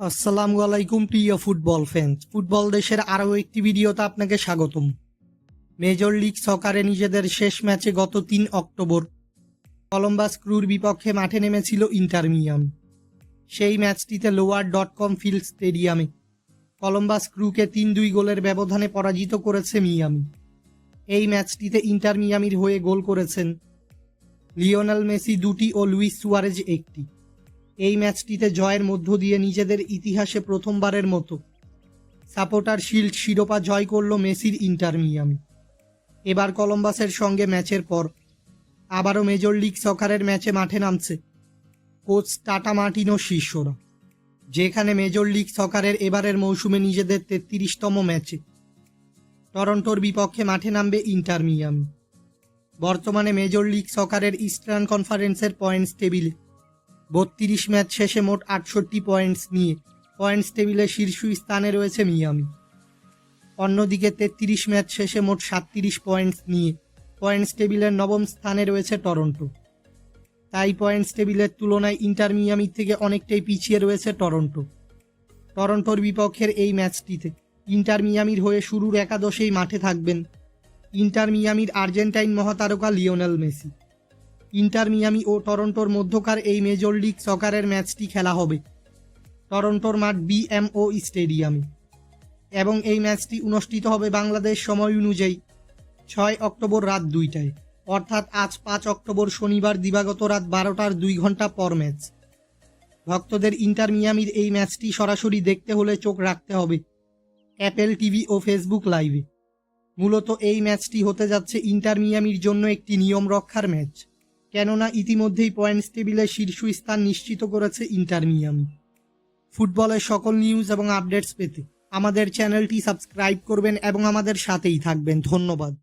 আসসালামু আলাইকুম, প্রিয় ফুটবল ফ্যান্স ফুটবল দেশের আরও একটি ভিডিওতে আপনাকে স্বাগতম। মেজর লিগ সকারে নিজেদের শেষ ম্যাচে গত তিন অক্টোবর কলম্বাস ক্রুর বিপক্ষে মাঠে নেমেছিল ইন্টারমিয়াম সেই ম্যাচটিতে লোয়ার ডট কম ফিল্ড স্টেডিয়ামে কলম্বাস ক্রুকে তিন দুই গোলের ব্যবধানে পরাজিত করেছে মিয়ামি। এই ম্যাচটিতে ইন্টার মিয়ামির হয়ে গোল করেছেন লিওনেল মেসি দুটি ও লুইস সুয়ারেজ একটি। এই ম্যাচটিতে জয়ের মধ্য দিয়ে নিজেদের ইতিহাসে প্রথমবারের মতো। সাপোর্টার শিল্ড শিরোপা জয় করল মেসির ইন্টার মিয়ামি। এবার কলম্বাসের সঙ্গে ম্যাচের পর আবারও মেজর লিগ সকারের ম্যাচে মাঠে নামছে কোচ টাটা মার্টিনো শিষ্যরা যেখানে মেজর লিগ সকারের এবারের মৌসুমে নিজেদের তেত্রিশতম ম্যাচে। টরন্টোর বিপক্ষে মাঠে নামবে ইন্টার মিয়ামি। বর্তমানে মেজর লিগ সকারের ইস্টার্ন কনফারেন্সের পয়েন্টস টেবিলে বত্রিশ ম্যাচ শেষে মোট আটষট্টি পয়েন্টস নিয়ে। পয়েন্টস টেবিলে শীর্ষ স্থানে রয়েছে মিয়ামি। অন্যদিকে তেত্রিশ ম্যাচ শেষে মোট সাতত্রিশ পয়েন্টস নিয়ে। পয়েন্টস টেবিলের নবম স্থানে রয়েছে টরন্টো। তাই পয়েন্টস টেবিলের তুলনায় ইন্টার মিয়ামির থেকে অনেকটাই পিছিয়ে রয়েছে টরন্টো। টরন্টোর বিপক্ষের এই ম্যাচটিতে ইন্টার মিয়ামির হয়ে শুরুর একাদশেই মাঠে থাকবেন ইন্টার মিয়ামির আর্জেন্টাইন মহাতারকা লিওনেল মেসি। ইন্টার মিয়ামি ও টরন্টোর মধ্যকার এই মেজর লিগ সকারের ম্যাচটি খেলা হবে। টরন্টোর মাঠ বিএমও স্টেডিয়ামে। এবং এই ম্যাচটি অনুষ্ঠিত হবে বাংলাদেশ সময় অনুযায়ী ছয় অক্টোবর রাত দুইটায়। অর্থাৎ আজ পাঁচ অক্টোবর শনিবার দিবাগত রাত বারোটার দুই ঘণ্টা পর ম্যাচ। ভক্তদের ইন্টার মিয়ামির এই ম্যাচটি সরাসরি দেখতে হলে চোখ রাখতে হবে অ্যাপেল টিভি ও ফেসবুক লাইভে। মূলত এই ম্যাচটি হতে যাচ্ছে ইন্টার মিয়ামির জন্য একটি নিয়ম রক্ষার ম্যাচ। কেননা ইতিমধ্যেই পয়েন্টস টেবিলে শীর্ষ স্থান নিশ্চিত করেছে ইন্টার মিয়ামি ফুটবলের সকল নিউজ এবং আপডেটস পেতে আমাদের চ্যানেলটি সাবস্ক্রাইব করবেন এবং আমাদের সাথেই থাকবেন। ধন্যবাদ।